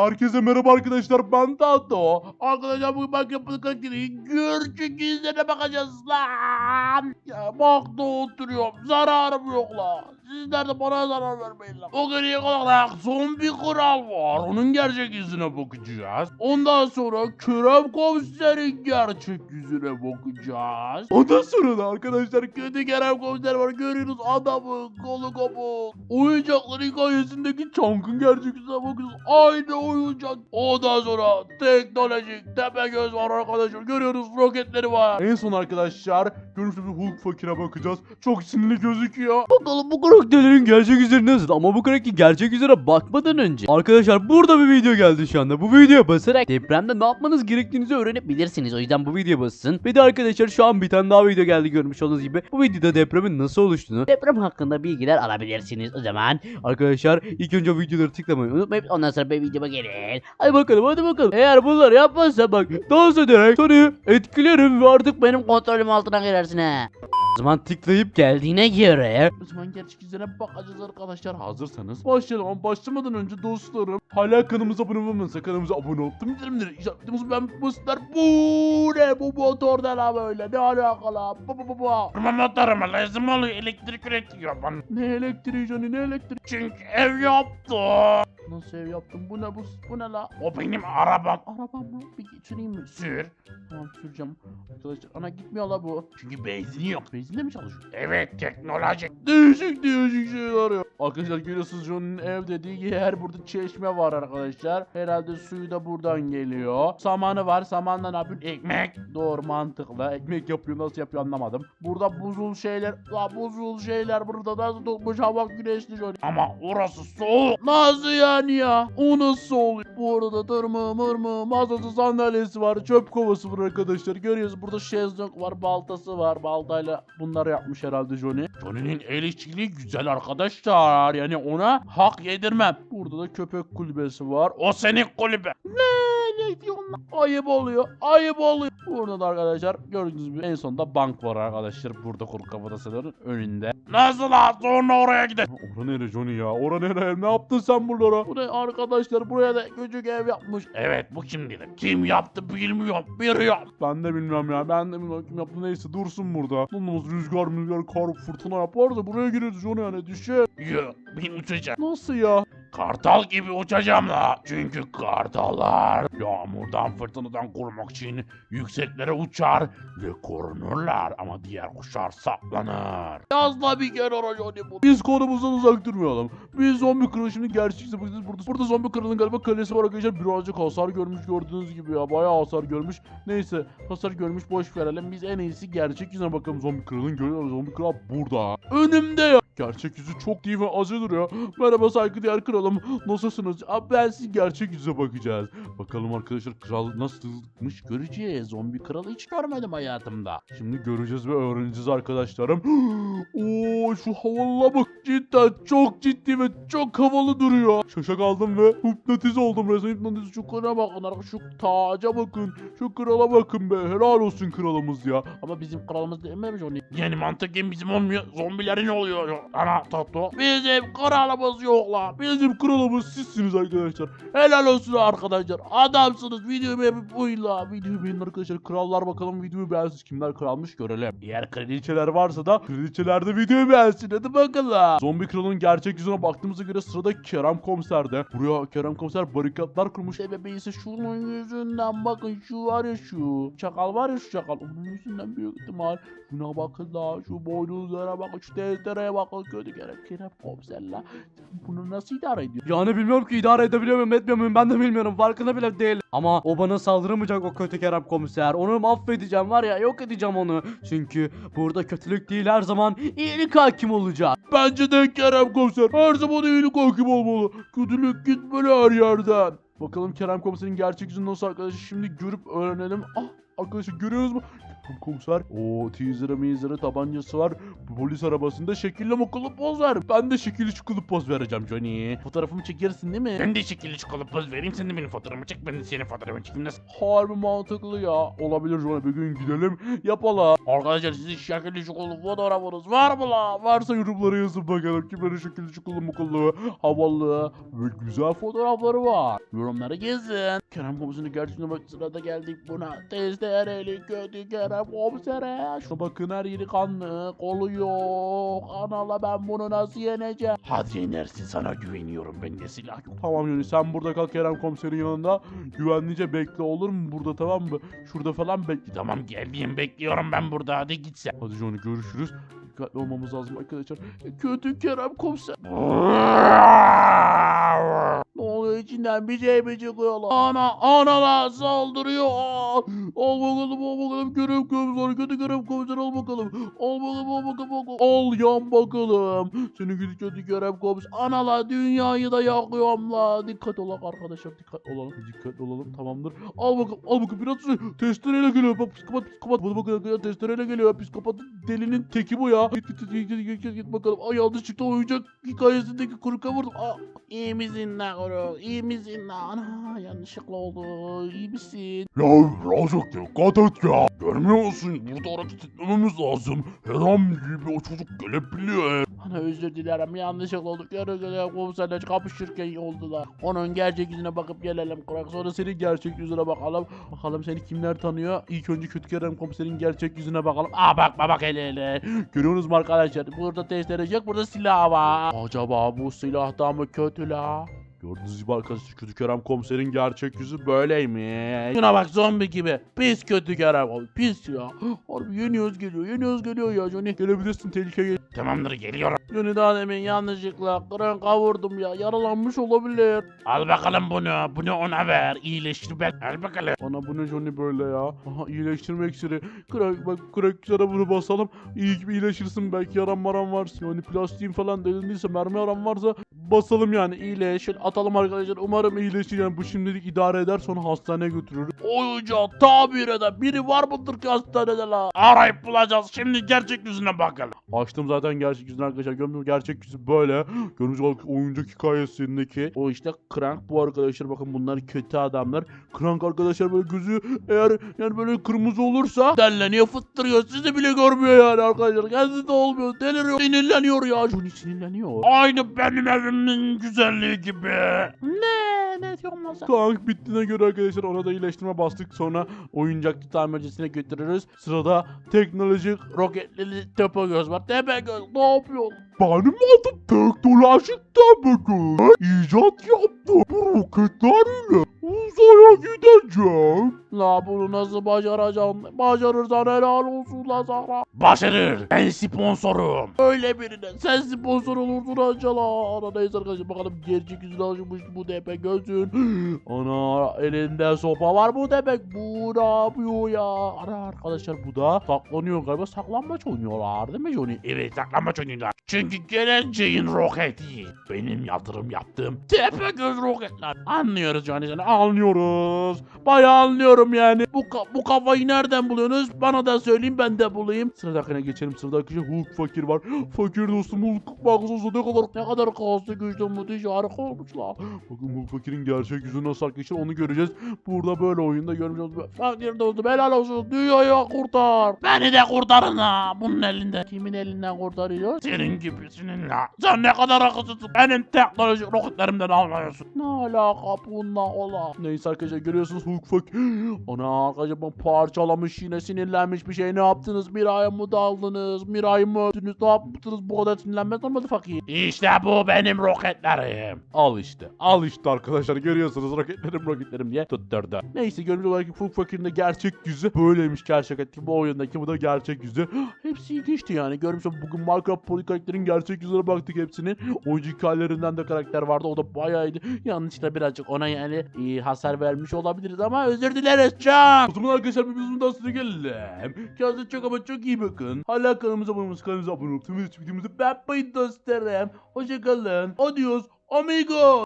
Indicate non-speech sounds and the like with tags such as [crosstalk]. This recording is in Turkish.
Herkese merhaba arkadaşlar ben Tato. Arkadaşlar bugün bak yapılı karakteri gerçek yüzlerine bakacağız lan. Ya bak da oturuyorum zararım yok lan. Sizler de bana zarar vermeyin lan. O geriye olarak zombi kral var. Onun gerçek yüzüne bakacağız. Ondan sonra Kerem komiserin gerçek yüzüne bakacağız. Ondan sonra da arkadaşlar kötü Kerem komiser var. Görüyoruz adamın kolu kopuk. Oyuncaklar hikayesindeki Chunk'ın gerçek yüzüne bakacağız. Aynı oyuncak. Ondan sonra teknolojik tepe göz var arkadaşlar. Görüyoruz roketleri var. En son arkadaşlar görüşte bir Hulk fakire bakacağız. Çok sinirli gözüküyor. Bakalım bu karakterlerin gerçek yüzleri nasıl ama bu karakter gerçek yüzlere bakmadan önce Arkadaşlar burada bir video geldi şu anda bu videoya basarak depremde ne yapmanız gerektiğinizi öğrenebilirsiniz o yüzden bu videoya basın Bir de arkadaşlar şu an bir tane daha video geldi görmüş olduğunuz gibi Bu videoda depremin nasıl oluştuğunu deprem hakkında bilgiler alabilirsiniz o zaman Arkadaşlar ilk önce videoları tıklamayı unutmayın ondan sonra bir videoma gelin Hadi bakalım hadi bakalım. Eğer bunları yapmazsa bak dans ederek seni etkilerim ve artık benim kontrolüm altına girersin ha o zaman tıklayıp geldiğine göre O zaman gerçek yüzüne bakacağız arkadaşlar. Hazırsanız başlayalım ama başlamadan önce dostlarım hala kanalımıza abone olmadıysa kanalımıza abone olup tüm bildirimleri işaretimizi ben. Bu ne bu motor ne la böyle ne alakalı? Bu bu bu bu. Ama motoruma lazım oluyor elektrik üretiyor bana. Ne elektriği canı ne elektriği? Çünkü ev yaptı. Nasıl ev yaptım bu ne bu bu ne la? O benim arabam. Arabam mı? Bir geçireyim mi? Sür. Tamam süreceğim. Arkadaşlar ana gitmiyor la bu. Çünkü benzin yok. Benzinle mi çalışıyor? Evet teknoloji. Değişik değişik şeyler ya. Arkadaşlar görüyorsunuz John'un ev dediği yer burada çeşme var arkadaşlar. Herhalde suyu da buradan geliyor. Samanı var. Samanla ne yapıyorsun? Ekmek. Doğru mantıklı. Ekmek yapıyor nasıl yapıyor anlamadım. Burada buzul şeyler. La buzul şeyler burada nasıl tutmuş hava güneşli John. Ama orası soğuk. Nasıl yani ya? O nasıl oluyor? Bu arada tırmı mırmı masası sandalyesi var. Çöp kovası var arkadaşlar. Görüyoruz burada şezlong var. Baltası var. Baltayla bunları yapmış herhalde Johnny. Johnny'nin el işçiliği güzel arkadaşlar. Yani ona hak yedirmem. Burada da köpek kulübesi var. O senin kulübe. Ne lan? Ayıp oluyor. Ayıp oluyor. Burada da arkadaşlar gördüğünüz gibi en sonunda bank var arkadaşlar. Burada kuru kafatasının önünde. Nasıl ha? Sonra oraya gidelim. Ora nere Johnny ya? Ora nere? Ne yaptın sen buralara? Bu ne arkadaşlar? Buraya da küçük ev yapmış. Evet bu kim dedim. Kim yaptı bilmiyorum. Biri yap. Ben de bilmem ya. Ben de bilmem kim yaptı. Neyse dursun burada. Olmaz rüzgar rüzgar kar fırtına yaparsa buraya gireriz Johnny yani düşer. Yok ben uçacağım. Nasıl ya? Kartal gibi uçacağım la. Çünkü kartallar yağmurdan fırtınadan korumak için yükseklere uçar ve korunurlar. Ama diğer kuşlar saklanır. Yazla bir kenara Johnny bu. Biz konumuzdan uzak durmayalım. Biz zombi kralı şimdi gerçek bakacağız. Burada, burada zombi kralının galiba kalesi var arkadaşlar. Birazcık hasar görmüş gördüğünüz gibi ya. Bayağı hasar görmüş. Neyse hasar görmüş boş verelim. Biz en iyisi gerçek yüzüne bakalım zombi kralın. Görüyoruz zombi kral burada. Önümde ya. Gerçek yüzü çok iyi ve acı duruyor. Merhaba saygıdeğer kralım. Nasılsınız? Abi ben sizin gerçek yüzüne bakacağız. Bakalım arkadaşlar kral nasılmış göreceğiz. Zombi kralı hiç görmedim hayatımda. Şimdi göreceğiz ve öğreneceğiz arkadaşlarım. [gasps] Oo şu havalı bak. Cidden çok ciddi ve çok havalı duruyor. Şaşa kaldım ve hipnotize oldum resmen hipnotize. Şu krala bakın. Şu taca bakın. Şu krala bakın be. Helal olsun kralımız ya. Ama bizim kralımız değil mi Johnny? Yani mantıken bizim olmuyor. Zombilerin oluyor. Ana tatlı. Bizim kralımız yok la. Bizim kralımız sizsiniz arkadaşlar. Helal olsun arkadaşlar. Adamsınız. Videoyu beğenip uyla. Videoyu beğenin arkadaşlar. Krallar bakalım videoyu beğensin. Kimler kralmış görelim. Eğer kraliçeler varsa da kraliçeler de videoyu beğensin. Hadi bakalım. Zombi kralın gerçek yüzüne baktığımıza göre sırada Kerem komiserde. Buraya Kerem komiser barikatlar kurmuş. Sebebi ise şunun yüzünden bakın şu var ya şu. Çakal var ya şu çakal. Onun yüzünden büyük ihtimal. Şuna bakın la. Şu boynuzlara bakın. Şu tezlereye bakın. Kötü Kerem. Kerem komiser la. Sen bunu nasıl idare ediyorsun? Yani bilmiyorum ki idare edebiliyor muyum etmiyor muyum ben de bilmiyorum farkında bile değilim. Ama o bana saldıramayacak o kötü Kerem komiser. Onu mahvedeceğim var ya yok edeceğim onu. Çünkü burada kötülük değil her zaman iyilik hakim olacak. Bence de Kerem komiser her zaman iyilik hakim olmalı. Kötülük gitmeli her yerden. Bakalım Kerem komiserin gerçek yüzü nasıl arkadaşlar şimdi görüp öğrenelim. Ah arkadaşlar görüyoruz mu? Komiser. O teaser'ı measer'ı tabancası var. Polis arabasında şekilli mukulu poz ver. Ben de şekilli çukullu poz vereceğim Johnny. Fotoğrafımı çekersin değil mi? Ben de şekilli çikolata poz vereyim sen de benim fotoğrafımı çek ben de senin fotoğrafını çekeyim nasıl? Harbi mantıklı ya. Olabilir Johnny bir gün gidelim yapalım. Arkadaşlar sizin şekilli çukullu fotoğrafınız var mı la? Varsa yorumlara yazın bakalım kimlerin şekilli çukullu mukullu havalı ve güzel fotoğrafları var. Yorumlara gezin. Kerem komiserin gerçekten bak sırada geldik buna. Testereli kötü Kerem komisere. Şuna bakın her yeri kanlı. Kolu yok. Anala ben bunu nasıl yeneceğim? Hadi yenersin sana güveniyorum bende silah yok. Tamam Yunus sen burada kal Kerem komiserin yanında. Güvenlice bekle olur mu burada tamam mı? Şurada falan bekle. Tamam geldiğim bekliyorum ben burada hadi git sen. Hadi Johnny görüşürüz. Dikkatli olmamız lazım arkadaşlar. Kötü Kerem komiser. İçinden bir şey mi çıkıyor lan? Ana analar saldırıyor. Aa! Al bakalım al bakalım Kerem komiser. Kötü Kerem komiser al bakalım. Al bakalım al bakalım. al bakalım. Al yan bakalım. Seni gidi kötü Kerem komiser. Analar dünyayı da yakıyorum la. Dikkat olun arkadaşlar dikkat olalım. Dikkat olalım tamamdır. Al bakalım al bakalım biraz testereyle geliyor. Bak psikopat psikopat. Bana bakın arkadaşlar testereyle geliyor. Psikopat delinin teki bu ya. Git git git git git git, git bakalım. Ay yanlışlıkla oyuncak hikayesindeki kuruka vurdum. Aa, iyi misin lan kuru? İyi misin lan? Ana yanlışlıkla oldu. İyi misin? Ya birazcık dikkat et ya. Görmüyor musun? Burada hareket etmememiz lazım. Her an gibi o çocuk gelebiliyor. Ana özür dilerim yanlışlıkla oldu. Yarı göre komiserle kapışırken oldular. Onun gerçek yüzüne bakıp gelelim kurak. Sonra senin gerçek yüzüne bakalım. Bakalım seni kimler tanıyor? İlk önce kötü Kerem komiserin gerçek yüzüne bakalım. Aa bak bak hele hele. Görüyorsunuz mu arkadaşlar? Burada testere yok burada silah var. Acaba bu silah da mı kötü la? Gördüğünüz gibi arkadaşlar kötü Kerem komiserin gerçek yüzü böyleymiş. Şuna bak zombi gibi. Pis kötü Kerem abi pis ya. [gasps] Harbi yeniyoruz geliyor yeniyoruz geliyor ya Johnny. Gelebilirsin tehlikeye. Tamamdır geliyorum. Johnny daha demin yanlışlıkla kıran kavurdum ya. Yaralanmış olabilir. Al bakalım bunu. Bunu ona ver. İyileştir ben. Al bakalım. Bana bu ne Johnny böyle ya? Aha iyileştirme iksiri. Kırak bak kırak sana bunu basalım. İyi gibi iyileşirsin belki yaran maran varsa. Yani plastiğin falan delindiyse mermi yaran varsa basalım yani iyileş. Şöyle atalım arkadaşlar. Umarım iyileşir yani bu şimdilik idare eder sonra hastaneye götürürüz. Oyuncağı tabir eden biri var mıdır ki hastanede la? Arayıp bulacağız. Şimdi gerçek yüzüne bakalım. Açtım zaten gerçek yüzünü arkadaşlar. Gördüğünüz gerçek yüzü böyle. Gördüğünüz gibi oyuncak hikayesindeki. O işte Crank bu arkadaşlar. Bakın bunlar kötü adamlar. Crank arkadaşlar böyle gözü eğer yani böyle kırmızı olursa delleniyor fıttırıyor. Sizi bile görmüyor yani arkadaşlar. Kendisi de olmuyor. Deliriyor. Sinirleniyor ya. Johnny sinirleniyor. Aynı benim evimin güzelliği gibi. Ne? Ne sen? Tank bittiğine göre arkadaşlar ona da iyileştirme bastık. Sonra oyuncakçı tamircisine götürürüz. Sırada teknolojik roketli Tepegöz var. Tepegöz ne yapıyorsun? Benim adım teknolojik Tepegöz. İcat yaptım. Bu roketlerle uzaya gideceğim. La bunu nasıl başaracaksın? Başarırsan helal olsun la sana. Başarır. Ben sponsorum. Öyle birine sen sponsor olursun acaba. Ana neyse arkadaşlar bakalım gerçek yüzünü alışmış bu depe gözün. [gasps] Ana elinde sopa var bu demek. Bu ne yapıyor ya? Ana arkadaşlar bu da saklanıyor galiba. Saklambaç oynuyorlar değil mi Johnny? Evet saklambaç oynuyorlar. Çünkü geleceğin roketi. Benim yatırım yaptığım Tepegöz roketler. Anlıyoruz Johnny seni anlıyoruz. Bayağı anlıyorum yani. Bu, bu kafayı nereden buluyorsunuz? Bana da söyleyin ben de bulayım. Sıradakine geçelim. Sıradaki şey Hulk fakir var. [gasps] Fakir dostum Hulk baksanıza ne kadar ne kadar kaslı güçlü müthiş harika olmuşlar. Bakın Hulk fakirin gerçek yüzü nasıl arkadaşlar onu göreceğiz. Burada böyle oyunda olduk. Fakir dostum helal olsun. Dünyayı kurtar. Beni de kurtarın ha. Bunun elinde. Kimin elinden kurtarıyor? Senin gibisinin la. Sen ne kadar akıllısın. Benim teknolojik roketlerimden almıyorsun. Ne alaka bununla ola? Neyse arkadaşlar görüyorsunuz Hulk fakir. Ana arkadaşlar ben parçalamış yine sinirlenmiş bir şey. Ne yaptınız? Miray'a mı daldınız? Miray'ı mı öldünüz? Ne yaptınız? Bu kadar sinirlenmez olmadı fakir. İşte bu benim roketlerim. Al işte. Al işte arkadaşlar görüyorsunuz roketlerim roketlerim diye tutturdu. Neyse görmüş olarak Hulk fakirin de gerçek yüzü böyleymiş gerçek bu oyundaki bu da gerçek yüzü. [gasps] Hepsi ilginçti yani. Görmüş bugün Minecraft Poly karakterin gerçek yüzüne baktık hepsinin. Oyuncu hikayelerinden de karakter vardı. O da bayağı iyiydi. Yanlışlıkla birazcık ona yani e, hasar vermiş olabiliriz ama özür dileriz çok. O zaman arkadaşlar bir bizim daha size gelelim. Kendinize çok ama çok iyi bakın. Hala kanalımıza abone olmayı, kanalımıza abone olmayı, videomuzu beğenmeyi dostlarım. Hoşçakalın. Adios. Amigo.